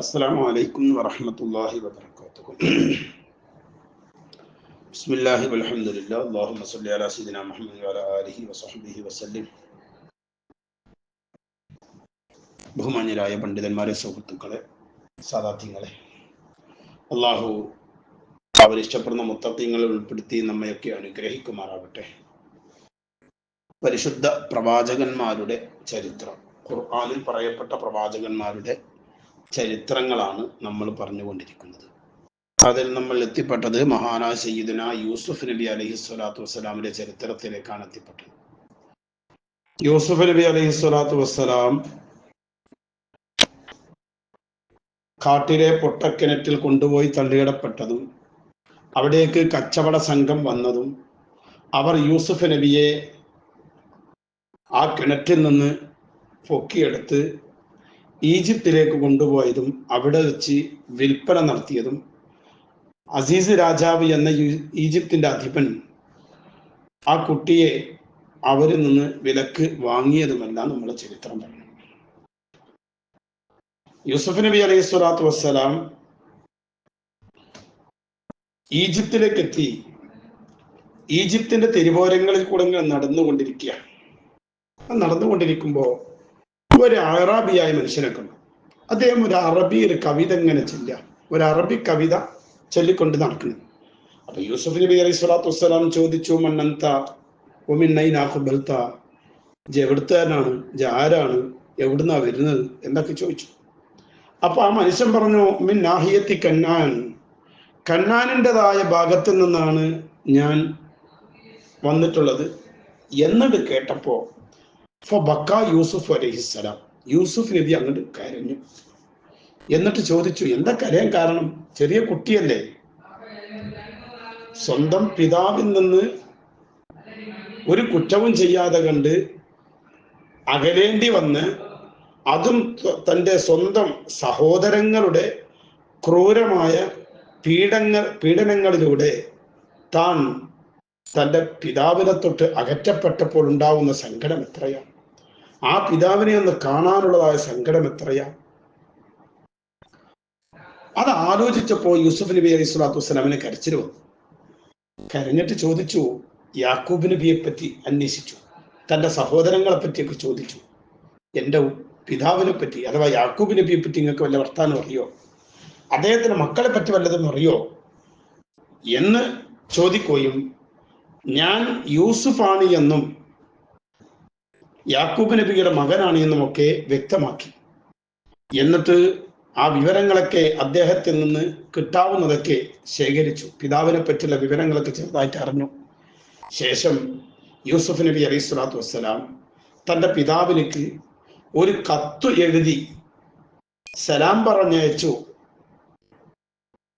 السلام عليكم ورحمة الله وبركاته بسم الله والحمد لله اللهم صل على سيدنا محمد وعلى آله وصحبه وسلم ബഹുമാന്യരായ പണ്ഡിതന്മാരെ സുഹൃത്തുക്കളെ സാധാത്യങ്ങളെ അള്ളാഹു അവർ ഇഷ്ടപ്പെടുന്ന മുത്തത്യങ്ങളെ ഉൾപ്പെടുത്തി നമ്മയൊക്കെ അനുഗ്രഹിക്കുമാറാവട്ടെ പരിശുദ്ധ പ്രവാചകന്മാരുടെ ചരിത്രം ഖുർആാനിൽ പറയപ്പെട്ട പ്രവാചകന്മാരുടെ ചരിത്രങ്ങളാണ് നമ്മൾ പറഞ്ഞുകൊണ്ടിരിക്കുന്നത്. അതിൽ നമ്മൾ എത്തിപ്പെട്ടത് മഹാനായ സയ്യിദുന യൂസുഫ് നബി അലഹി സ്വലാത്തു വസ്സലാമിന്റെ ചരിത്രത്തിലേക്കാണ് എത്തിപ്പെട്ടത്. യൂസുഫ് നബി അലഹി സ്വലാത്തു വസ്സലാം കാട്ടിലെ പൊട്ടക്കിണറ്റിൽ കൊണ്ടുപോയി തള്ളിയിടപ്പെട്ടതും അവിടേക്ക് കച്ചവട സംഘം വന്നതും അവർ യൂസുഫ് നബിയെ ആ കിണറ്റിൽ നിന്ന് പൊക്കിയെടുത്ത് ഈജിപ്തിലേക്ക് കൊണ്ടുപോയതും അവിടെ വെച്ച് വിൽപ്പന നടത്തിയതും അസീസ് രാജാവ് എന്ന ഈജിപ്തിന്റെ അധിപൻ ആ കുട്ടിയെ അവരിൽ നിന്ന് വിലക്ക് വാങ്ങിയതുമെല്ലാം നമ്മുടെ ചരിത്രം പറഞ്ഞു യൂസഫ് നബി അലൈഹി സ്വലാത്തു വസ്സലാം ഈജിപ്തിലേക്ക് എത്തി ഈജിപ്തിന്റെ തിരുവോരങ്ങളിൽ കൂടെ നടന്നുകൊണ്ടിരിക്കുക നടന്നുകൊണ്ടിരിക്കുമ്പോ ഒരു അറാബിയായ മനുഷ്യനെ കണ്ടു അദ്ദേഹം ഒരു അറബി ഒരു കവിത ഇങ്ങനെ ചെല്ലുക. ഒരു അറബി കവിത ചൊല്ലിക്കൊണ്ട് നടക്കുന്നു. അപ്പൊ യൂസുഫ് നബി അലൈഹി സ്വലാത്തു വസ്സലാം ചോദിച്ചു മന്നന്ത ഒമിന്നൈനാഖുബൽത്ത ജ ആരാണ്? എവിടുന്നാ വരുന്നത്? എന്നൊക്കെ ചോദിച്ചു. അപ്പൊ ആ മനുഷ്യൻ പറഞ്ഞു മിൻ നാഹിയത്തി കന്നാൻ. കന്നാനിന്റെതായ ഭാഗത്ത് നിന്നാണ് ഞാൻ വന്നിട്ടുള്ളത്. എന്നിട്ട് കേട്ടപ്പോ ഫ ബക്ക യൂസുഫ് അലഹിസ്സലാം യൂസുഫ് നബി അങ്ങോട്ട് കരഞ്ഞു. എന്നിട്ട് ചോദിച്ചു എന്താ കരയാൻ കാരണം? ചെറിയ കുട്ടിയല്ലേ. സ്വന്തം പിതാവിൽ നിന്ന് ഒരു കുറ്റവും ചെയ്യാതെ കണ്ട് അകലേണ്ടി വന്ന് അതും തന്റെ സ്വന്തം സഹോദരങ്ങളുടെ ക്രൂരമായ പീഡങ്ങൾ പീഡനങ്ങളിലൂടെ താൻ തന്റെ പിതാവിനെ തൊട്ട് അകറ്റപ്പെട്ടപ്പോൾ ഉണ്ടാവുന്ന സങ്കടം എത്രയാണ്? ആ പിതാവിനെ ഒന്ന് കാണാനുള്ളതായ സങ്കടം എത്രയാ? അത് ആലോചിച്ചപ്പോൾ യൂസുഫ് നബി അലൈഹി സ്വലാത്തു വസ്സലാമിന് കരച്ചിൽ വന്നു. കരഞ്ഞിട്ട് ചോദിച്ചു യാക്കൂബ് നബിയെ പറ്റി അന്വേഷിച്ചു തന്റെ സഹോദരങ്ങളെ പറ്റിയൊക്കെ ചോദിച്ചു. എന്റെ പിതാവിനെ പറ്റി അഥവാ യാക്കൂബ് നബിയെ പറ്റി നിങ്ങൾക്ക് വല്ല വർത്താനം അറിയോ? അദ്ദേഹത്തിന്റെ മക്കളെ പറ്റി വല്ലതും അറിയോ? എന്ന് ചോദിക്കുകയും ഞാൻ യൂസുഫാണ് എന്നും യാക്കൂബ് നബിയുടെ മകനാണ് എന്നുമൊക്കെ വ്യക്തമാക്കി. എന്നിട്ട് ആ വിവരങ്ങളൊക്കെ അദ്ദേഹത്തിൽ നിന്ന് കിട്ടാവുന്നതൊക്കെ ശേഖരിച്ചു. പിതാവിനെ പറ്റിയുള്ള വിവരങ്ങളൊക്കെ ചെറുതായിട്ട് അറിഞ്ഞു. ശേഷം യൂസുഫ് നബി അലൈഹി സ്വലാത്തു വസ്സലാം തന്റെ പിതാവിലേക്ക് ഒരു കത്ത് എഴുതി സലാം പറഞ്ഞയച്ചു.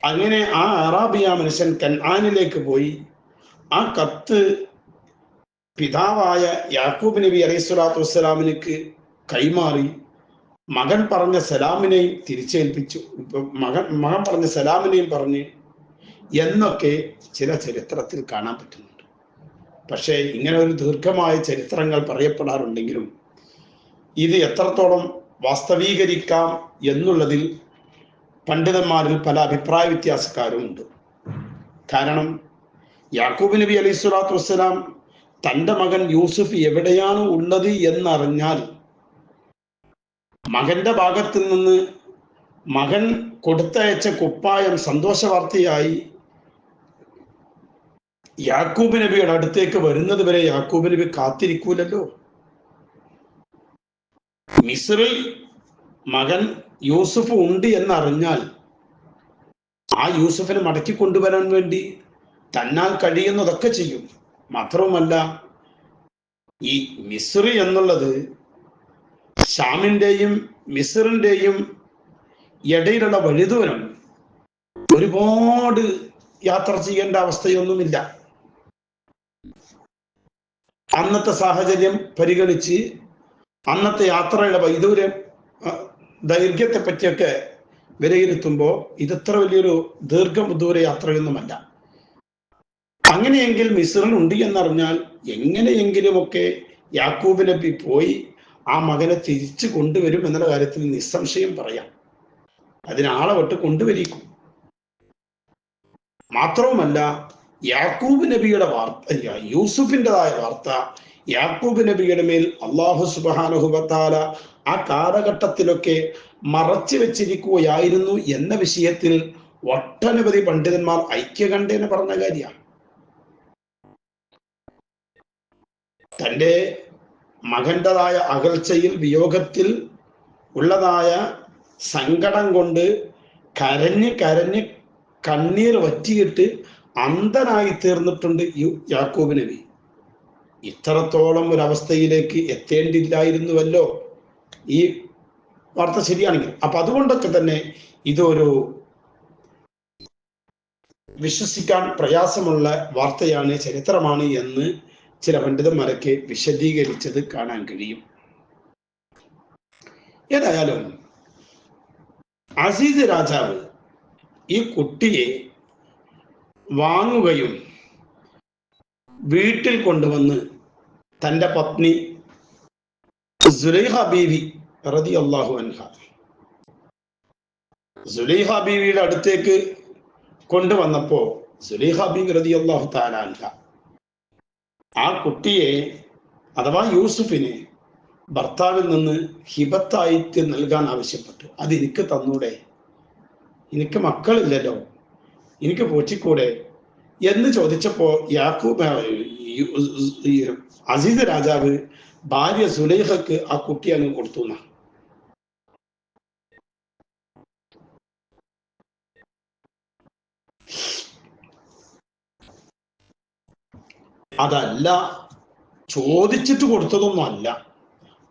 അങ്ങനെ ആ അറാബിയ മനുഷ്യൻ കൻആാനിലേക്ക് പോയി ആ കത്ത് പിതാവായ യാക്കൂബ് നബി അലൈഹി സ്വലാത്തു വസ്സലാമിനക്ക് കൈമാറി. മകൻ പറഞ്ഞ സലാമിനെയും തിരിച്ചേൽപ്പിച്ചു. മകൻ മകൻ പറഞ്ഞ സലാമിനെയും പറഞ്ഞ് എന്നൊക്കെ ചില ചരിത്രത്തിൽ കാണാൻ പറ്റുന്നുണ്ട്. പക്ഷേ ഇങ്ങനെ ഒരു ദീർഘമായ ചരിത്രങ്ങൾ പറയപ്പെടാറുണ്ടെങ്കിലും ഇത് എത്രത്തോളം വാസ്തവീകരിക്കാം എന്നുള്ളതിൽ പണ്ഡിതന്മാരിൽ പല അഭിപ്രായ വ്യത്യാസക്കാരും ഉണ്ട് കാരണം യാക്കൂബ് നബി അലൈഹി സ്വലാത്തു വസ്സലാം തന്റെ മകൻ യൂസുഫ് എവിടെയാണ് ഉള്ളത് എന്നറിഞ്ഞാൽ മകന്റെ ഭാഗത്ത് നിന്ന് മകൻ കൊടുത്തയച്ച കുപ്പായം സന്തോഷ വാർത്തയായി യാക്കൂബ് നബിയുടെ അടുത്തേക്ക് വരുന്നത് വരെ യാക്കൂബ് നബി കാത്തിരിക്കൂലല്ലോ. മിസ്രിൽ മകൻ യൂസുഫ് ഉണ്ട് എന്നറിഞ്ഞാൽ ആ യൂസുഫിനെ മടക്കി കൊണ്ടുവരാൻ വേണ്ടി തന്നാൽ കഴിയുന്നതൊക്കെ ചെയ്യും. മാത്രവുമല്ല ഈ മിസ്രി എന്നുള്ളത് ഷാമിന്റെയും മിസ്റിന്റെയും ഇടയിലുള്ള വഴുതൂരം ഒരുപാട് യാത്ര ചെയ്യേണ്ട അവസ്ഥയൊന്നുമില്ല. അന്നത്തെ സാഹചര്യം പരിഗണിച്ച് അന്നത്തെ യാത്രയുടെ വൈദൂര്യം ദൈർഘ്യത്തെ പറ്റിയൊക്കെ വിലയിരുത്തുമ്പോൾ ഇതത്ര വലിയൊരു ദീർഘദൂര യാത്രയൊന്നുമല്ല. അങ്ങനെയെങ്കിൽ മിസ്റിൽ ഉണ്ട് എന്നറിഞ്ഞാൽ എങ്ങനെയെങ്കിലുമൊക്കെ യാക്കൂബ് നബി പോയി ആ മകനെ തിരിച്ചു കൊണ്ടുവരും എന്നുള്ള കാര്യത്തിൽ നിസ്സംശയം പറയാം. അതിനാളെ വിട്ട് കൊണ്ടുവരിക്കും. മാത്രവുമല്ല യാക്കൂബ് നബിയുടെ വാർത്ത യൂസുഫിന്റെതായ വാർത്ത യാക്കൂബ് നബിയുടെ മേൽ അള്ളാഹു സുബാനുഹുബത്താല ആ കാലഘട്ടത്തിലൊക്കെ മറച്ചു വെച്ചിരിക്കുകയായിരുന്നു എന്ന വിഷയത്തിൽ ഒട്ടനവധി പണ്ഡിതന്മാർ ഐക്യകണ്ഠേന പറഞ്ഞ കാര്യമാണ്. തന്റെ മകന്റെതായ അകൽച്ചയിൽ വിയോഗത്തിൽ ഉള്ളതായ സങ്കടം കൊണ്ട് കരഞ്ഞ് കരഞ്ഞ് കണ്ണീർ വറ്റിയിട്ട് അന്ധനായി തീർന്നിട്ടുണ്ട് യാക്കൂബ് നബി. ഇത്രത്തോളം ഒരവസ്ഥയിലേക്ക് എത്തേണ്ടില്ലായിരുന്നുവല്ലോ ഈ വാർത്ത ശരിയാണെങ്കിൽ. അപ്പൊ അതുകൊണ്ടൊക്കെ തന്നെ ഇതൊരു വിശ്വസിക്കാൻ പ്രയാസമുള്ള വാർത്തയാണ് ചരിത്രമാണ് എന്ന് ചില പണ്ഡിതന്മാരൊക്കെ വിശദീകരിച്ചത് കാണാൻ കഴിയും. ഏതായാലും അസീസ് രാജാവ് ഈ കുട്ടിയെ വാങ്ങുകയും വീട്ടിൽ കൊണ്ടുവന്ന് തന്റെ പത്നി സുലൈഹ ബീവി റതി അള്ളാഹു അൻഹ സുലൈഹ ബീവിയുടെ അടുത്തേക്ക് കൊണ്ടുവന്നപ്പോ സുലൈഹ ബീവി റതി അള്ളാഹു താലാൻഹ ആ കുട്ടിയെ അഥവാ യൂസുഫിനെ ഭർത്താവിൽ നിന്ന് ഹിബത്തായിട്ട് നൽകാൻ ആവശ്യപ്പെട്ടു. അത് എനിക്ക് തന്നൂടെ? എനിക്ക് മക്കളില്ലല്ലോ? എനിക്ക് പോറ്റിക്കൂടെ എന്ന് ചോദിച്ചപ്പോ യാക്കൂബ് അസീസ് രാജാവ് ഭാര്യ സുലൈഹക്ക് ആ കുട്ടി അങ്ങ് കൊടുത്തു എന്നാ. അതല്ല ചോദിച്ചിട്ട് കൊടുത്തതൊന്നും അല്ല.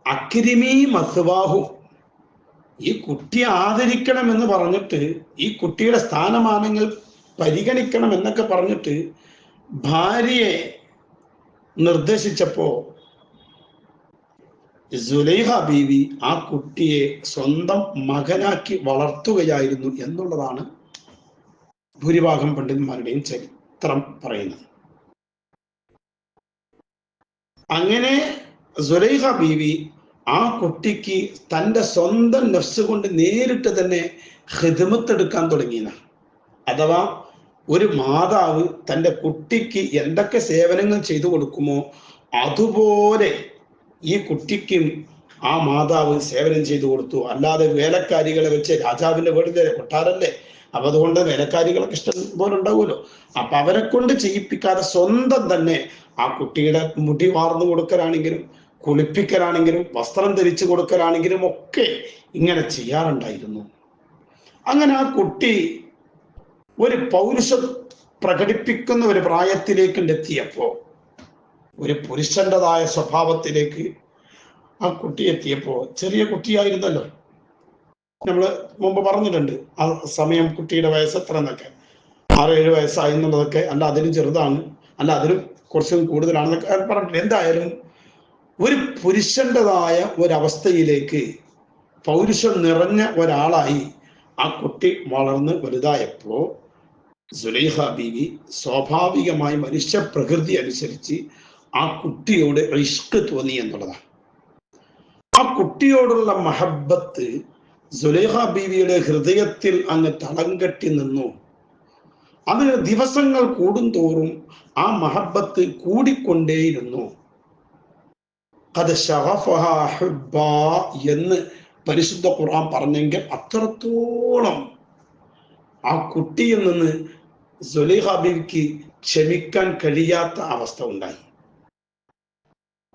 അക്രിമി മസ്വാഹു. ഈ കുട്ടിയെ ആദരിക്കണം എന്ന് പറഞ്ഞിട്ട് ഈ കുട്ടിയുടെ സ്ഥാനമാനങ്ങൾ പരിഗണിക്കണം എന്നൊക്കെ പറഞ്ഞിട്ട് ഭാര്യയെ നിർദ്ദേശിച്ചപ്പോ സുലൈഹ ബീവി ആ കുട്ടിയെ സ്വന്തം മകനാക്കി വളർത്തുകയായിരുന്നു എന്നുള്ളതാണ് ഭൂരിഭാഗം പണ്ഡിതന്മാരുടെയും ചരിത്രം പറയുന്നത്. അങ്ങനെ സുലൈഹ ബീവി ആ കുട്ടിക്ക് തന്റെ സ്വന്തം നഫ്സ് കൊണ്ട് നേരിട്ട് തന്നെ ഹിദമത്തെടുക്കാൻ തുടങ്ങിയെന്ന അഥവാ ഒരു മാതാവ് തന്റെ കുട്ടിക്ക് എന്തൊക്കെ സേവനങ്ങൾ ചെയ്തു കൊടുക്കുമോ അതുപോലെ ഈ കുട്ടിക്കും ആ മാതാവ് സേവനം ചെയ്തു കൊടുത്തു. അല്ലാതെ വേലക്കാരികളെ വെച്ച് രാജാവിന്റെ വീടിന്റെ കൊട്ടാരല്ലേ അപ്പൊ അതുകൊണ്ട് വേലക്കാരികളൊക്കെ ഇഷ്ടം പോലെ ഉണ്ടാവുമല്ലോ. അപ്പൊ അവരെ കൊണ്ട് ചെയ്യിപ്പിക്കാതെ സ്വന്തം തന്നെ ആ കുട്ടിയുടെ മുടി വാർന്നു കൊടുക്കലാണെങ്കിലും കുളിപ്പിക്കലാണെങ്കിലും വസ്ത്രം ധരിച്ചു കൊടുക്കലാണെങ്കിലും ഒക്കെ ഇങ്ങനെ ചെയ്യാറുണ്ടായിരുന്നു. അങ്ങനെ ആ കുട്ടി ഒരു പൗരുഷ പ്രകടിപ്പിക്കുന്ന ഒരു പ്രായത്തിലേക്ക് എത്തിയപ്പോ ഒരു പുരുഷന്റെതായ സ്വഭാവത്തിലേക്ക് ആ കുട്ടി എത്തിയപ്പോ ചെറിയ കുട്ടിയായിരുന്നല്ലോ. നമ്മൾ മുമ്പ് പറഞ്ഞിട്ടുണ്ട്. ആ സമയം കുട്ടിയുടെ വയസ്സ് എത്ര എന്നൊക്കെ ആറ് ഏഴ് വയസ്സായി എന്നുള്ളതൊക്കെ അല്ല അതിലും ചെറുതാണ്. അല്ല അതിലും കുറച്ചും കൂടുതലാണെന്നൊക്കെ പറഞ്ഞിട്ടുണ്ട്. എന്തായാലും ഒരു പുരുഷന്റെതായ ഒരവസ്ഥയിലേക്ക് പൗരുഷം നിറഞ്ഞ ഒരാളായി ആ കുട്ടി വളർന്ന് വലുതായപ്പോ സുലൈഹ ബീവി സ്വാഭാവികമായി മനുഷ്യ പ്രകൃതി അനുസരിച്ച് ആ കുട്ടിയോട് ഇഷ്ക് തോന്നി എന്നുള്ളതാണ്. ആ കുട്ടിയോടുള്ള മഹബത്ത് സുലൈഹ ബീവിയുടെ ഹൃദയത്തിൽ അങ്ങ് തളം കെട്ടി നിന്നു. അത് ദിവസങ്ങൾ കൂടുന്തോറും ആ മഹബത്ത് കൂടിക്കൊണ്ടേയിരുന്നു. അത് എന്ന് പരിശുദ്ധ ഖുർആൻ പറഞ്ഞെങ്കിൽ അത്രത്തോളം ആ കുട്ടിയിൽ നിന്ന് സുലൈഹ ബീവിക്ക് ക്ഷമിക്കാൻ കഴിയാത്ത അവസ്ഥ ഉണ്ടായി.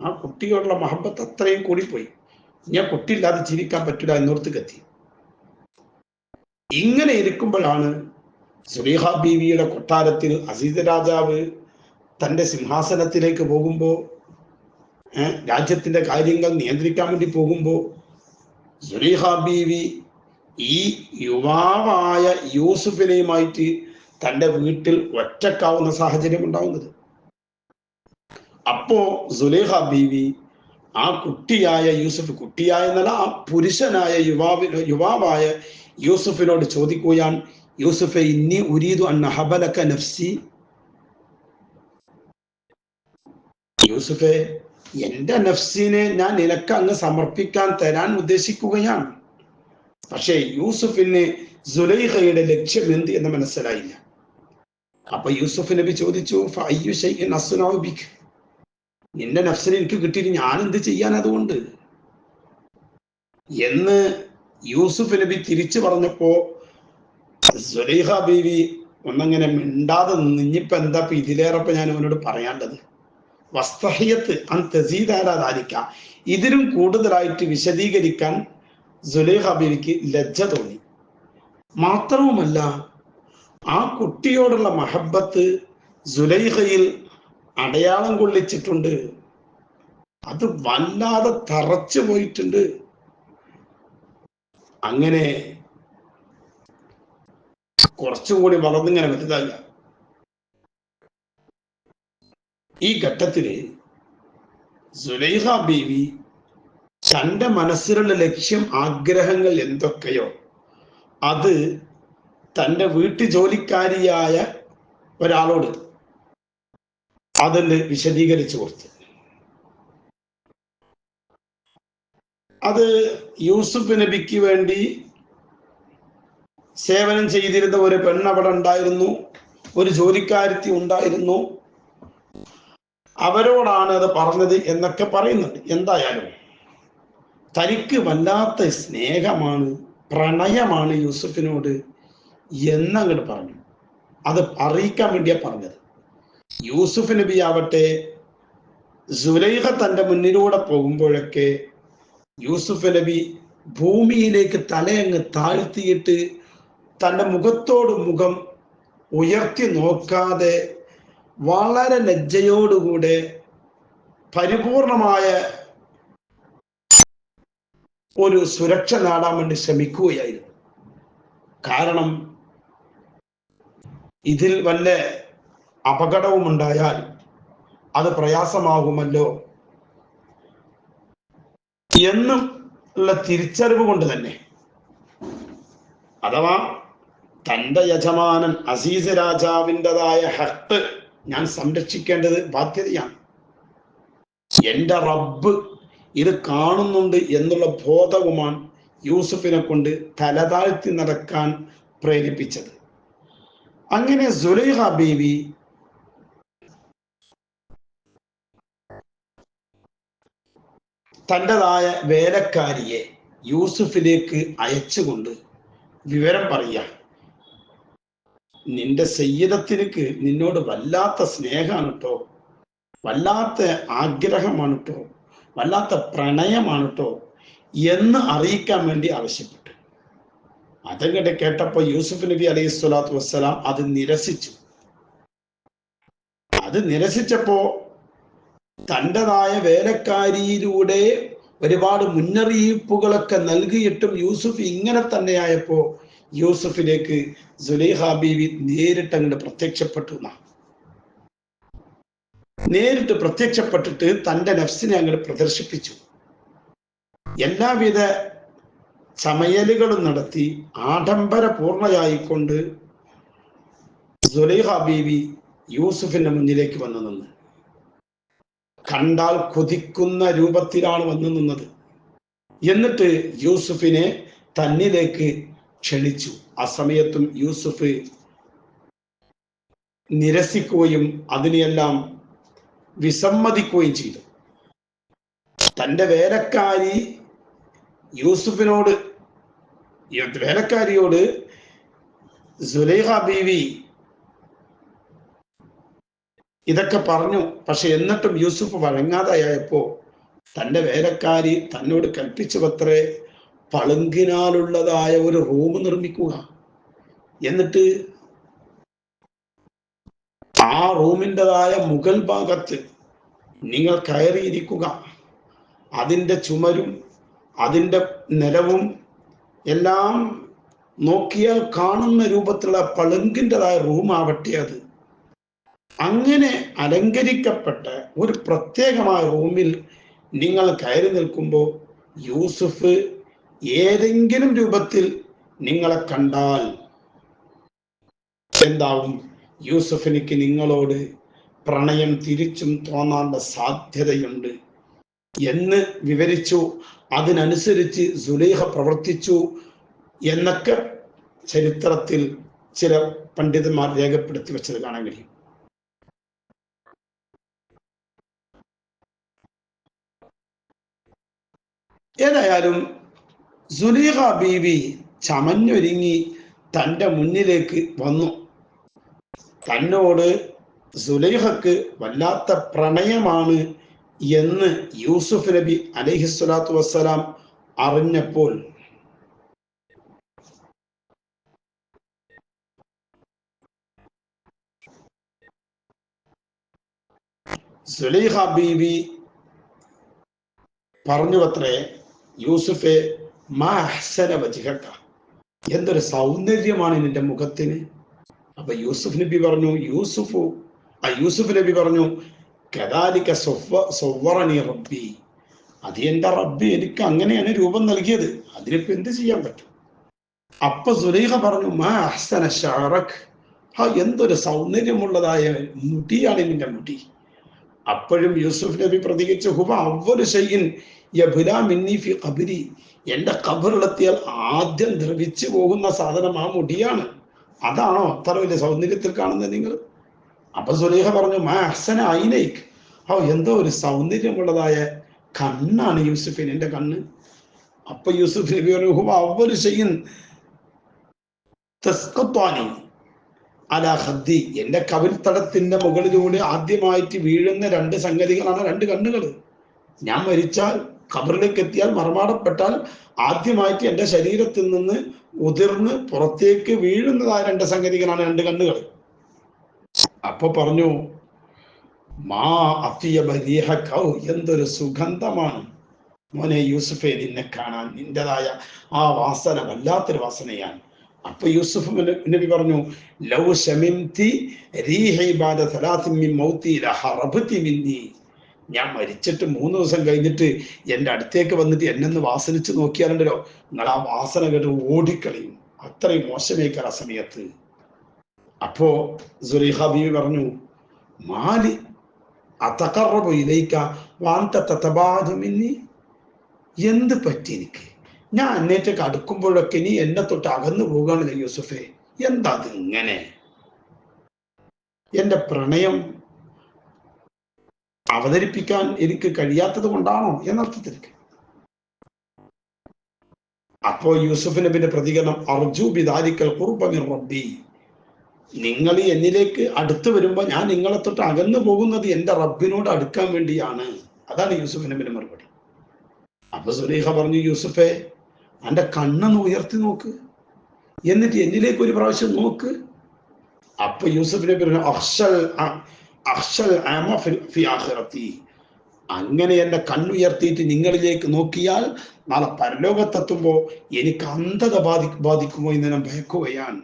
ആ കുട്ടിയോടുള്ള മഹബത്ത് അത്രയും കൂടിപ്പോയി. ഞാൻ കുട്ടിയില്ലാതെ ജീവിക്കാൻ പറ്റില്ല എന്നോർത്ത് എത്തി ഇങ്ങനെ ഇരിക്കുമ്പോഴാണ് സുലീഹ ബീവിയുടെ കൊട്ടാരത്തിൽ അസീദ് രാജാവ് തന്റെ സിംഹാസനത്തിലേക്ക് പോകുമ്പോൾ രാജ്യത്തിന്റെ കാര്യങ്ങൾ നിയന്ത്രിക്കാൻ വേണ്ടി പോകുമ്പോൾ സുലീഹ ബീവി ഈ യുവാവായ യൂസുഫിനെയുമായിട്ട് തന്റെ വീട്ടിൽ ഒറ്റക്കാവുന്ന സാഹചര്യം ഉണ്ടാവുന്നത്. അപ്പോ സുലേഹ ബീവി ആ കുട്ടിയായ യൂസഫ് കുട്ടിയായ എന്നല്ല ആ പുരുഷനായ യുവാവി യുവാവായ യൂസുഫിനോട് ചോദിക്കുകയാണ് യൂസുഫെ ഇന്നി ഉരീദു അന്നഹബലക്ക നഫ്സി? യൂസുഫെ എന്റെ നഫ്സിനെ ഞാൻ നിനക്ക് അങ്ങ് സമർപ്പിക്കാൻ തരാൻ ഉദ്ദേശിക്കുകയാണ്. പക്ഷേ യൂസുഫിന് സുലൈഹയുടെ ലക്ഷ്യം എന്ത് എന്ന് മനസ്സിലായില്ല. അപ്പൊ യൂസുഫ് നബി ചോദിച്ചു? നിന്റെ നഫ്സിനെ എനിക്ക് കിട്ടിയിട്ട് ഞാൻ എന്ത് ചെയ്യാൻ അതുകൊണ്ട്? എന്ന് യൂസുഫ് നബി തിരിച്ചു പറഞ്ഞപ്പോ സുലൈഹ ബീവി ഒന്നങ്ങനെ മിണ്ടാതെ നിന്നിപ്പോ എന്താ ഇപ്പൊ ഇതിലേറെപ്പോ ഞാൻ അവനോട് പറയാണ്ടത്? വസ്തഹയത്ത് അൻ തസീദാലാദിക്ക ഇതിലും കൂടുതലായിട്ട് വിശദീകരിക്കാൻ സുലൈഹ ബീവിക്ക് ലജ്ജ തോന്നി. മാത്രവുമല്ല ആ കുട്ടിയോടുള്ള മഹബത്ത് സുലൈഹയിൽ അടയാളം കൊള്ളിച്ചിട്ടുണ്ട്. അത് വല്ലാതെ തറച്ചു പോയിട്ടുണ്ട്. അങ്ങനെ കുറച്ചും കൂടി വളർന്നിങ്ങനെ വലുതാകുക ഈ ഘട്ടത്തിൽ സുലൈഹ ബീവി തന്റെ മനസ്സിലുള്ള ലക്ഷ്യം ആഗ്രഹങ്ങൾ എന്തൊക്കെയോ അത് തന്റെ വീട്ടു ജോലിക്കാരിയായ ഒരാളോട് അതെന്ന് വിശദീകരിച്ചു കൊടുത്തു. അത് യൂസുഫ് നബിക്ക് വേണ്ടി സേവനം ചെയ്തിരുന്ന ഒരു പെണ്ണ് അവിടെ ഉണ്ടായിരുന്നു. ഒരു ജോലിക്കാരത്തി ഉണ്ടായിരുന്നു. അവരോടാണ് അത് പറഞ്ഞത് എന്നൊക്കെ പറയുന്നുണ്ട്. എന്തായാലും തനിക്ക് വല്ലാത്ത സ്നേഹമാണ് പ്രണയമാണ് യൂസുഫിനോട് എന്നങ്ങോട്ട് പറഞ്ഞു. അത് അറിയിക്കാൻ വേണ്ടിയാ പറഞ്ഞത്. യൂസുഫ് നബി ആവട്ടെ സുലൈഹ തന്റെ മുന്നിലൂടെ പോകുമ്പോഴൊക്കെ യൂസുഫ് നബി ഭൂമിയിലേക്ക് തലയങ്ങ് താഴ്ത്തിയിട്ട് തന്റെ മുഖത്തോട് മുഖം ഉയർത്തി നോക്കാതെ വളരെ ലജ്ജയോടുകൂടെ പരിപൂർണമായ ഒരു സുരക്ഷ നേടാൻ വേണ്ടി ശ്രമിക്കുകയായിരുന്നു. കാരണം ഇതിൽ വല്ല അപകടവും ഉണ്ടായാൽ അത് പ്രയാസമാകുമല്ലോ? എന്നും ഉള്ള തിരിച്ചറിവ് കൊണ്ട് തന്നെ. അഥവാ തന്റെ യജമാനൻ അസീസ് രാജാവിന്റെതായ ഹട്ട് ഞാൻ സംരക്ഷിക്കേണ്ടത് ബാധ്യതയാണ്. എന്റെ റബ്ബ് ഇത് കാണുന്നുണ്ട് എന്നുള്ള ബോധവുമാണ് യൂസുഫിനെ കൊണ്ട് തലതാഴ്ത്തി നടക്കാൻ പ്രേരിപ്പിച്ചത്. അങ്ങനെ സുലൈഹ ബീവി തന്റെതായ വേലക്കാരിയെ യൂസുഫിലേക്ക് അയച്ചുകൊണ്ട് വിവരം പറയുക. നിന്റെ സയ്യിദത്തിനക്ക് നിന്നോട് വല്ലാത്ത സ്നേഹമാണ് കേട്ടോ വല്ലാത്ത ആഗ്രഹമാണ് കേട്ടോ വല്ലാത്ത പ്രണയമാണ് കേട്ടോ എന്ന് അറിയിക്കാൻ വേണ്ടി ആവശ്യപ്പെട്ടു. അതങ്ങോട്ട് കേട്ടപ്പോ യൂസുഫ് നബി അലൈഹി സ്വലാത്തു വസ്സലാം അത് നിരസിച്ചു. അത് നിരസിച്ചപ്പോ തന്റെതായ വേലക്കാരിയിലൂടെ ഒരുപാട് മുന്നറിയിപ്പുകളൊക്കെ നൽകിയിട്ടും യൂസുഫ് ഇങ്ങനെ തന്നെയായപ്പോ യൂസഫിലേക്ക് സുലൈഹ ബീവി നേരിട്ട് അങ്ങോട്ട് പ്രത്യക്ഷപ്പെട്ടു നേരിട്ട് പ്രത്യക്ഷപ്പെട്ടിട്ട് തന്റെ നഫ്സിനെ അങ്ങോട്ട് പ്രദർശിപ്പിച്ചു. എല്ലാവിധ ചമയലുകളും നടത്തി ആഡംബര പൂർണയായിക്കൊണ്ട് സുലൈഹ ബീവി യൂസുഫിന്റെ മുന്നിലേക്ക് വന്നു നിന്ന്. കണ്ടാൽ കൊതിക്കുന്ന രൂപത്തിലാണ് വന്നു നിന്നത്. എന്നിട്ട് യൂസുഫിനെ തന്നിലേക്ക് ക്ഷണിച്ചു. ആ സമയത്തും യൂസുഫ് നിരസിക്കുകയും അതിനെയെല്ലാം വിസമ്മതിക്കുകയും ചെയ്തു. തന്റെ വേലക്കാരി യൂസുഫിനോട് വേലക്കാരിയോട് സുലേഖ ബീവി ഇതൊക്കെ പറഞ്ഞു. പക്ഷെ എന്നിട്ടും യൂസുഫ് വഴങ്ങാതായപ്പോ തന്റെ വേലക്കാരി തന്നോട് കൽപ്പിച്ചവത്രേ പളുങ്കിനാലുള്ളതായ ഒരു റൂം നിർമ്മിക്കുക. എന്നിട്ട് ആ റൂമിന്റെതായ മുഗൾ ഭാഗത്ത് നിങ്ങൾ കയറിയിരിക്കുക. അതിന്റെ ചുമരും അതിന്റെ നിലവും എല്ലാം നോക്കിയാൽ കാണുന്ന രൂപത്തിലുള്ള പളുങ്കിന്റെതായ റൂമാവട്ടെ അത്. അങ്ങനെ അലങ്കരിക്കപ്പെട്ട ഒരു പ്രത്യേകമായ റൂമിൽ നിങ്ങൾ കയറി നിൽക്കുമ്പോൾ യൂസുഫ് ഏതെങ്കിലും രൂപത്തിൽ നിങ്ങളെ കണ്ടാൽ എന്താവും? യൂസഫിനിക്ക് നിങ്ങളോട് പ്രണയം തിരിച്ചും തോന്നാനുള്ള സാധ്യതയുണ്ട് എന്ന് വിവരിച്ചു. അതിനനുസരിച്ച് സുലീഹ പ്രവർത്തിച്ചു എന്നൊക്കെ ചരിത്രത്തിൽ ചില പണ്ഡിതന്മാർ രേഖപ്പെടുത്തി വെച്ചത് കാണാൻ കഴിയും. ഏതായാലും സുലീഹ ബീവി ചമഞ്ഞൊരുങ്ങി തന്റെ മുന്നിലേക്ക് വന്നു. തന്നോട് സുലൈഹക്ക് വല്ലാത്ത പ്രണയമാണ് എന്ന് യൂസുഫ് നബി അലഹിസ്വലാത്തു വസ്സലാം അറിഞ്ഞപ്പോൾ. സുലൈഹ ബീവി പറഞ്ഞു അത്രേ യൂസുഫെ എന്തൊരു സൗന്ദര്യമാണ് നിന്റെ മുഖത്തിന്. അപ്പൊ യൂസുഫ് നബി പറഞ്ഞു യൂസുഫു. ആ യൂസുഫ് നബി പറഞ്ഞു കദാലിക സൊവ്വറണി റബ്ബി. അത് എന്റെ റബ്ബി എനിക്ക് അങ്ങനെയാണ് രൂപം നൽകിയത്. അതിനിപ്പോ എന്ത് ചെയ്യാൻ പറ്റും? അപ്പൊ സുലൈഹ പറഞ്ഞു മാ അഹ്സന ആ എന്തൊരു സൗന്ദര്യമുള്ളതായ മുടിയാണ് നിന്റെ മുടി. അപ്പോഴും യൂസുഫ് നബി പ്രതികരിച്ചു ഹുബ അവർ ഷൈൻ യബുല മിന്നി ഫി ഖബരി. എന്റെ കബറിലെത്തിയാൽ ആദ്യം ദ്രവിച്ചു പോകുന്ന സാധനം ആ മുടിയാണ്. അതാണോ അത്ര വലിയ സൗന്ദര്യത്തിൽ കാണുന്നത് നിങ്ങൾ? അപ്പൊ സുലേഹ പറഞ്ഞു മാ അഹ്സന ഐനൈക്ക് ഓ എന്തോ ഒരു സൗന്ദര്യമുള്ളതായ കണ്ണാണ് യൂസുഫിൻ എന്റെ കണ്ണ്. അപ്പൊ യൂസുഫ് നബി അവർ ചെയ്യും തസ്കത്വാനി അല ഹദ്ദി എന്റെ കവിൽത്തടത്തിന്റെ മുകളിലൂടെ ആദ്യമായിട്ട് വീഴുന്ന രണ്ട് സംഗതികളാണ് രണ്ട് കണ്ണുകൾ. ഞാൻ മരിച്ചാൽ ഖബറിലേക്ക് എത്തിയാൽ മറമാടപ്പെട്ടാൽ ആദ്യമായിട്ട് എന്റെ ശരീരത്തിൽ നിന്ന് ഉതിർന്ന് പുറത്തേക്ക് വീഴുന്നതായ രണ്ട് സംഗതികളാണ് രണ്ട് കണ്ണുകൾ. അപ്പൊ പറഞ്ഞു മാ അഫിയ കൗ എന്തൊരു സുഗന്ധമാണ്. മോനെ യൂസുഫെ നിന്നെ കാണാൻ നിന്റേതായ ആ വാസന വല്ലാത്തൊരു വാസനയാണ്. അപ്പൊ യൂസുഫ് നബി പറഞ്ഞു ലൗ ശമിംതി റീഹി ഇബാദ സലാത്തിൻ മിൻ മൗതി ലഹറബതി മിന്നി. ഞാൻ മരിച്ചിട്ട് മൂന്ന് ദിവസം കഴിഞ്ഞിട്ട് എന്റെ അടുത്തേക്ക് വന്നിട്ട് എന്നെന്ന് വാസനിച്ച് നോക്കിയാലുണ്ടല്ലോ. നിങ്ങൾ ആ വാസന കേട്ട് ഓടിക്കളയും. അത്രയും മോശമേക്കാർ ആ സമയത്ത്. അപ്പോ സുലൈഹ ബീവി പറഞ്ഞു മാലി അതക്കറബു ഇലൈക വാന്ത തത്തബാധമിന്നി എന്ത് പറ്റി എനിക്ക്? ഞാൻ എന്നേറ്റൊക്കെ അടുക്കുമ്പോഴൊക്കെ നീ എന്നെ തൊട്ട് അകന്നു പോവുകയാണല്ലോ യൂസുഫെ. എന്താ അത് ഇങ്ങനെ എന്റെ പ്രണയം അവതരിപ്പിക്കാൻ എനിക്ക് കഴിയാത്തത് കൊണ്ടാണോ എന്നർത്ഥത്തിൽ അപ്പോ യൂസഫ് നബിന്റെ പ്രതികരണം അർജു ബിദാരിക്കൽ കുർബമിർ റബ്ബി. നിങ്ങൾ എന്നിലേക്ക് അടുത്ത് വരുമ്പോൾ ഞാൻ നിങ്ങളെ തൊട്ട് അകന്നു പോകുന്നത് എന്റെ റബ്ബിനോട് അടുക്കാൻ വേണ്ടിയാണ്. അതാണ് യൂസഫ് നബിന്റെ മറുപടി. അപ്പൊ സുലീഹ പറഞ്ഞു യൂസുഫെ എന്റെ കണ്ണൊന്ന് ഉയർത്തി നോക്ക്. എന്നിട്ട് എന്നിലേക്ക് ഒരു പ്രാവശ്യം നോക്ക്. അപ്പൊ യൂസഫ് നബി പറഞ്ഞു അഹ്ഷൽ അഹ്ഷൽ ആഖിറത്തി. അങ്ങനെ എന്റെ കണ്ണുയർത്തിയിട്ട് നിങ്ങളിലേക്ക് നോക്കിയാൽ നാളെ പരലോകത്തെത്തുമ്പോ എനിക്ക് അന്ധത ബാധി ബാധിക്കുമോ എന്ന് ഞാൻ ഭയക്കുകയാണ്.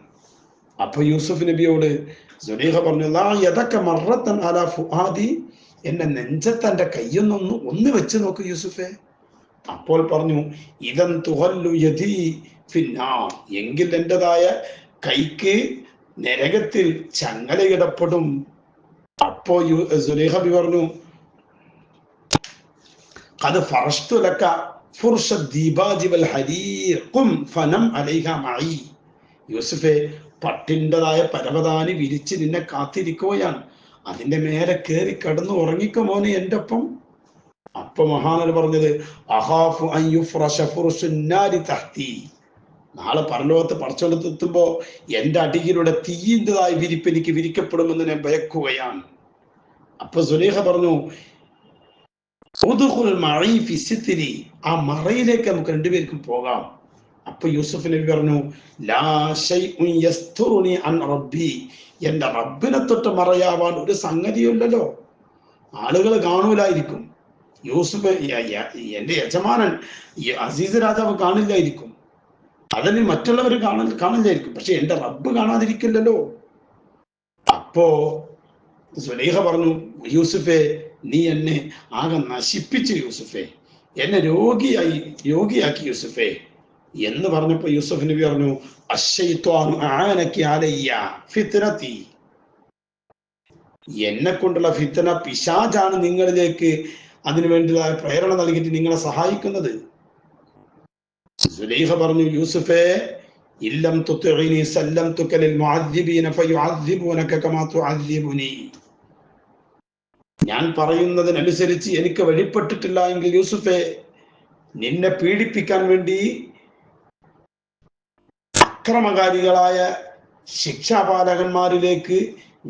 അപ്പൊ യൂസുഫ് നബിയോട് സുനേഹ പറഞ്ഞു ഏതൊക്കെ മറത്തൻ അലാ ഫുഹാദി എന്റെ നെഞ്ചത്ത് എന്റെ കയ്യൊന്നൊന്ന് ഒന്ന് വെച്ച് നോക്ക് യൂസുഫെ. അപ്പോൾ പറഞ്ഞു ഇതൻ തുഹല്ലു യതി ഫിന്നാ എങ്കിൽ എന്റെതായ കൈക്ക് നരകത്തിൽ ചങ്ങലയിടപ്പെടും. അപ്പോ സുലേഹബി പറഞ്ഞു അത് ഫറഷ്തു ലക്ക ഫുർഷ ദീപാജിവൽ ഹരീർ കും ഫനം അലൈഹ മായി യൂസഫെ പട്ടിന്റെതായ പരവതാനി വിരിച്ച് നിന്നെ കാത്തിരിക്കുകയാണ്. അതിന്റെ മേലെ കയറി കടന്നു ഉറങ്ങിക്കോ മോനെ എന്റെ ഒപ്പം. അപ്പൊ മഹാനർ പറഞ്ഞത് അഹാഫു അയ്യു ഫ്രഷ ഫുർഷുന്നാരി തഹ്തി. നാളെ പരലോകത്ത് പടച്ചോളത്തെത്തുമ്പോ എന്റെ അടിയിലൂടെ തീയിന്റെതായ വിരിപ്പ് എനിക്ക് വിരിക്കപ്പെടുമെന്ന് ഞാൻ ഭയക്കുകയാണ്. അപ്പൊ സുലേഖ പറഞ്ഞു സിത്രി. ആ മറയിലേക്ക് നമുക്ക് രണ്ടുപേർക്കും പോകാം. അപ്പൊ യൂസുഫ് നബി പറഞ്ഞു ലാ ശൈഉൻ യസ്തുറുനി അൻ റബ്ബി. എന്റെ റബ്ബിനെ തൊട്ട് മറയാവാൻ ഒരു സംഗതിയുണ്ടല്ലോ. ആളുകൾ കാണൂലായിരിക്കും. യൂസുഫ് എന്റെ യജമാനൻ അസീസ് രാജാവ് കാണില്ലായിരിക്കും. അതിന് മറ്റുള്ളവർ കാണാൻ കാണില്ലായിരിക്കും പക്ഷെ എന്റെ റബ്ബ് കാണാതിരിക്കില്ലല്ലോ. അപ്പോ സുലേഹ പറഞ്ഞു യൂസുഫെ നീ എന്നെ ആകെ നശിപ്പിച്ചു യൂസുഫെ. എന്നെ രോഗിയായി രോഗിയാക്കി യൂസുഫെ. എന്ന് പറഞ്ഞപ്പോ യൂസുഫിന് നബി പറഞ്ഞു അശ്ശൈത്വാനു ആനക്കി അലയ്യ ഫിത്നതി എന്നെ കൊണ്ടുള്ള ഫിത്തന പിശാജാണ് നിങ്ങളിലേക്ക് അതിനു വേണ്ടിയുള്ള പ്രേരണ നൽകിയിട്ട് നിങ്ങളെ സഹായിക്കുന്നത്. സുലൈഹ പറഞ്ഞു യൂസുഫെ ഇല്ലം തുത്തുഇനി സല്ലംതുക തുക്കലിൽ മുഅദ്ദിബീന ഫയുഅദ്ദിബൂനക കമാ തുഅദ്ദിബുനി. ഞാൻ പറയുന്നതിനനുസരിച്ച് എനിക്ക് വഴിപ്പെട്ടിട്ടില്ല എങ്കിൽ യൂസുഫെ നിന്നെ പീഡിപ്പിക്കാൻ വേണ്ടി അക്രമകാരികളായ ശിക്ഷാപാലകന്മാരിലേക്ക്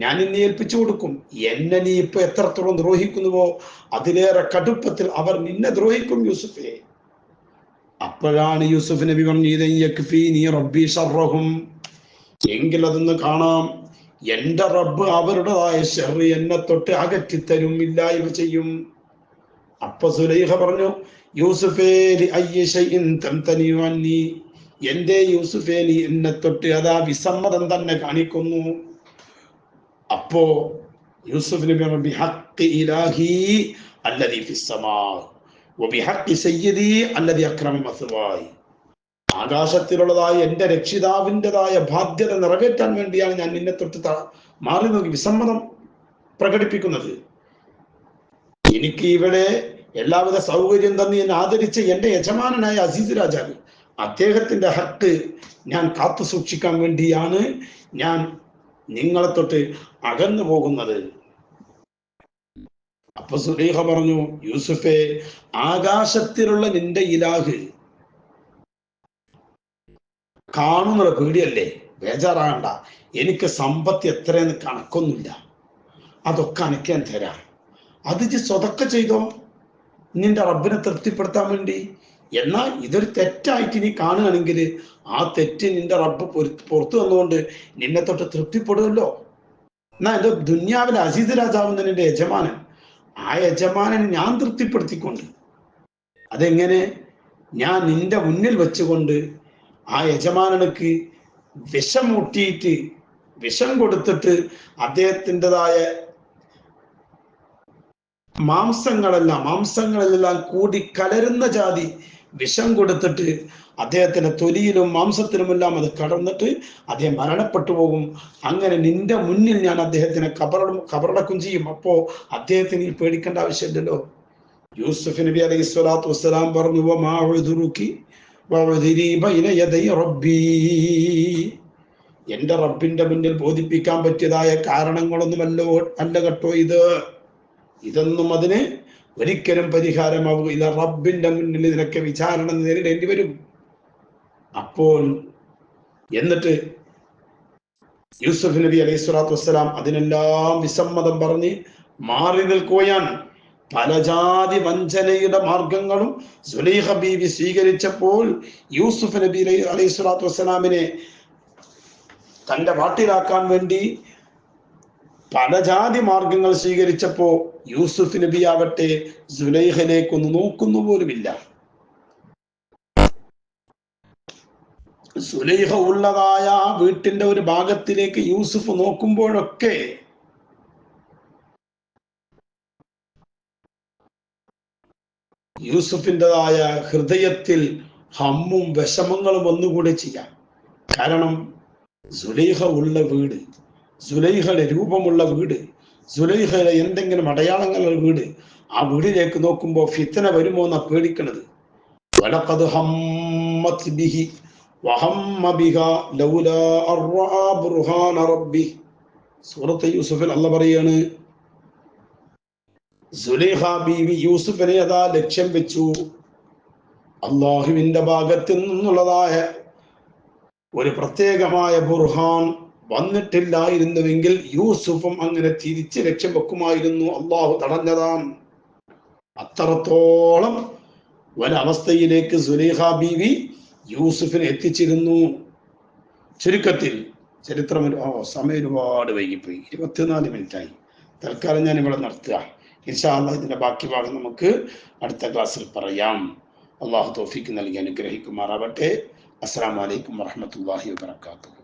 ഞാൻ നിന്നെ ഏൽപ്പിച്ചു കൊടുക്കും. എന്നെ നീ ഇപ്പൊ എത്രത്തോളം ദ്രോഹിക്കുന്നുവോ അതിലേറെ കടുപ്പത്തിൽ അവർ നിന്നെ ദ്രോഹിക്കും യൂസുഫെ. അപ്പോഴാണ് യൂസുഫ് നബി പറഞ്ഞു എങ്കിൽ അതൊന്ന് കാണാം. എന്റെ റബ്ബ് അവരുടേതായ ഷെറി എന്നെ തൊട്ട് അകറ്റി തരും ഇല്ലായ്മ ചെയ്യും. അപ്പൊ സുലൈഹ പറഞ്ഞു യൂസുഫേ എന്റെ യൂസുഫേ നീ എന്നെ തൊട്ട് അതാ വിസമ്മതം തന്നെ കാണിക്കുന്നു. അപ്പോ യൂസുഫ് നബി ഇലാഹി അല്ലദീ ഫിസ്സമാ ആകാശത്തിലുള്ളതായ എന്റെ രക്ഷിതാവിന്റെതായ ബാധ്യത നിറവേറ്റാൻ വേണ്ടിയാണ് ഞാൻ നിന്നെ തൊട്ട് മാറി നോക്കി വിസമ്മതം പ്രകടിപ്പിക്കുന്നത്. എനിക്ക് ഇവിടെ എല്ലാവിധ സൗകര്യം തന്ന് എന്നെ ആദരിച്ച എന്റെ യജമാനായ അസീസ് രാജാവ് അദ്ദേഹത്തിന്റെ ഹക്ക് ഞാൻ കാത്തു സൂക്ഷിക്കാൻ വേണ്ടിയാണ് ഞാൻ നിങ്ങളെ തൊട്ട് അകന്നു പോകുന്നത്. അപ്പൊ സുലൈഹ പറഞ്ഞു യൂസുഫെ ആകാശത്തിലുള്ള നിന്റെ ഇലാഹ് കാണുന്നുള്ള പേടിയല്ലേ? ബേജാറാകണ്ട. എനിക്ക് സമ്പത്ത് എത്രയെന്ന് കണക്കൊന്നുമില്ല. അതൊക്കെ അനക്കാൻ തരാം. അത് സ്വതൊക്കെ ചെയ്തോ? നിന്റെ റബ്ബിനെ തൃപ്തിപ്പെടുത്താൻ വേണ്ടി. എന്നാൽ ഇതൊരു തെറ്റായിട്ട് നീ കാണുകയാണെങ്കിൽ ആ തെറ്റ് നിന്റെ റബ്ബ് പുറത്തു വന്നുകൊണ്ട് നിന്നെ തൊട്ട് തൃപ്തിപ്പെടുമല്ലോ. എന്നാ എന്റെ ദുന്യാവിലെ അസീസ് രാജാവ് നിന്റെ യജമാനൻ. ആ യജമാനൻ ഞാൻ തൃപ്തിപ്പെടുത്തിക്കൊണ്ട്. അതെങ്ങനെ? ഞാൻ നിന്റെ മുന്നിൽ വെച്ചുകൊണ്ട് ആ യജമാനനക്ക് വിഷം മുട്ടിയിട്ട് വിഷം കൊടുത്തിട്ട് അദ്ദേഹത്തിന്റെതായ മാംസങ്ങളെല്ലാം മാംസങ്ങളെല്ലാം കൂടി കലരുന്ന ജാതി വിഷം കൊടുത്തിട്ട് അദ്ദേഹത്തിന്റെ തൊലിയിലും മാംസത്തിലുമെല്ലാം അത് കടന്നിട്ട് അദ്ദേഹം മരണപ്പെട്ടു പോകും. അങ്ങനെ നിന്റെ മുന്നിൽ ഞാൻ അദ്ദേഹത്തിനെ കബറടും കബറടക്കും ചെയ്യും. അപ്പോ അദ്ദേഹത്തിന് ഈ പേടിക്കേണ്ട ആവശ്യമില്ലല്ലോ. യൂസുഫ് നബി അലൈഹി സ്വലാത്തു വസ്സലാം പറഞ്ഞു "വമാ ഉദ്റുക്കി വഉദ്രി ബൈന യദൈ റബ്ബീ. എന്റെ റബ്ബിന്റെ മുന്നിൽ ബോധിപ്പിക്കാൻ പറ്റിയതായ കാരണങ്ങളൊന്നുമല്ലോ അല്ല കേട്ടോ ഇത്. ഇതൊന്നും അതിന് ഒരിക്കലും പരിഹാരമാവുകയില്ല. റബ്ബിന്റെ മുന്നിൽ ഇതിനൊക്കെ വിചാരണ നേരിടേണ്ടി വരും. അപ്പോൾ എന്നിട്ട് യൂസുഫ് നബി അലൈഹി സ്വലാത്തു വസ്സലാം അതിനെല്ലാം വിസമ്മതം പറഞ്ഞ് മാറി നിൽക്കുകയാണ്. പല ജാതി വഞ്ചനയുടെ മാർഗങ്ങളും സുലൈഹ ബീവി സ്വീകരിച്ചപ്പോൾ യൂസുഫ് നബി അലൈഹി സ്വലാത്തു വസ്സലാമിനെ തന്റെ വാട്ടിലാക്കാൻ വേണ്ടി പല ജാതി മാർഗങ്ങൾ സ്വീകരിച്ചപ്പോ യൂസുഫ് നബി ആവട്ടെ സുലൈഹയിലേക്കൊന്ന് നോക്കുന്നു പോലുമില്ല. സുലൈഹ ഉള്ളതായ ആ വീട്ടിന്റെ ഒരു ഭാഗത്തിലേക്ക് യൂസുഫ് നോക്കുമ്പോഴൊക്കെ യൂസുഫിന്റെതായ ഹൃദയത്തിൽ ഹമ്മും വിഷമങ്ങളും ഒന്നുകൂടെ ചെയ്യാം. കാരണം സുലൈഹ ഉള്ള വീട് സുലൈഹയുടെ രൂപമുള്ള വീട് സുലൈഹയുടെ എന്തെങ്കിലും അടയാളങ്ങളുള്ള വീട് ആ വീടിലേക്ക് നോക്കുമ്പോൾ ഫിത്തന വരുമോ എന്നാ പേടിക്കണത്. വലഖദ് ഹമ്മത് ബിഹി വഹമ്മ ബിഹ ലൗല റബ്ബി. സൂറത്ത് യൂസുഫിൽ അല്ല പറയാണ് സുലേഹ ബീവി യൂസുഫിനെ അതാ ലക്ഷ്യം വെച്ചു. അള്ളാഹുവിന്റെ ഭാഗത്ത് നിന്നുള്ളതായ ഒരു പ്രത്യേകമായ ബുർഹാൻ വന്നിട്ടില്ലായിരുന്നുവെങ്കിൽ യൂസുഫും അങ്ങനെ തിരിച്ച് ലക്ഷ്യം വെക്കുമായിരുന്നു. അള്ളാഹു തടഞ്ഞതാണ് അത്രത്തോളം ഒരവസ്ഥയിലേക്ക് സുലേഹ ബീവി യൂസുഫിനെ എത്തിച്ചിരുന്നു. ചുരുക്കത്തിൽ ചരിത്രം ഓ സമയം ഒരുപാട് വൈകിപ്പോയി. ഇരുപത്തിനാല് മിനിറ്റായി. തൽക്കാലം ഞാൻ ഇവിടെ നിർത്തുക. ഇൻഷാല്ല ഇതിന്റെ ബാക്കി ഭാഗം നമുക്ക് അടുത്ത ക്ലാസ്സിൽ പറയാം. അള്ളാഹു തോഫിക്ക് നൽകി അനുഗ്രഹിക്കുമാറാവട്ടെ അസ്സാം വലൈക്കും വാഹമത്തല്ലാഹി വാത്തു